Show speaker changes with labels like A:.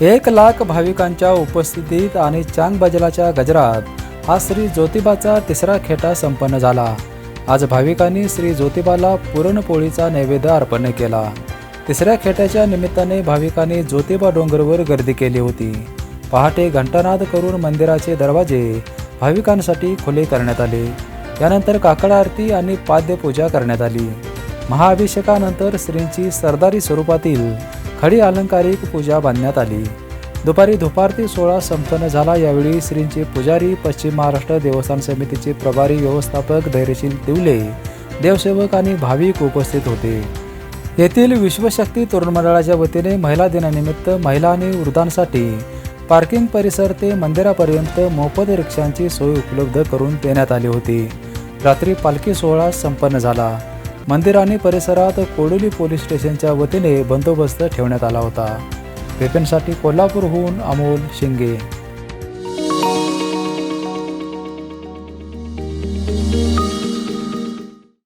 A: एक लाख भाविकांच्या उपस्थितीत आणि चांग बजलाच्या गजरात हा श्री ज्योतिबाचा तिसरा खेटा संपन्न झाला. आज भाविकांनी श्री ज्योतिबाला पुरणपोळीचा नैवेद्य अर्पण केला. तिसऱ्या खेट्याच्या निमित्ताने भाविकांनी ज्योतिबा डोंगरवर गर्दी केली होती. पहाटे घंटानाद करून मंदिराचे दरवाजे भाविकांसाठी खुले करण्यात आले. यानंतर काकड आरती आणि पाद्यपूजा करण्यात आली. महाअभिषेकानंतर श्रींची सरदारी स्वरूपातील खडी अलंकारिक पूजा बांधण्यात आली. दुपारी धुपारती सोहळा संपन्न झाला. यावेळी श्रींचे पुजारी पश्चिम महाराष्ट्र देवस्थान समितीचे प्रभारी व्यवस्थापक धैर्यशील तिवले देवसेवक आणि भाविक उपस्थित होते. येथील विश्वशक्ती तरुण मंडळाच्या वतीने महिला दिनानिमित्त महिला आणि वृद्धांसाठी पार्किंग परिसर ते मंदिरापर्यंत मोफत रिक्षांची सोय उपलब्ध करून देण्यात आली होती. रात्री पालखी सोहळा संपन्न झाला. मंदिर आणि परिसरात कोडोली पोलीस स्टेशनच्या वतीने बंदोबस्त ठेवण्यात आला होता. पेपेंसाठी कोल्हापूरहून अमोल शिंगे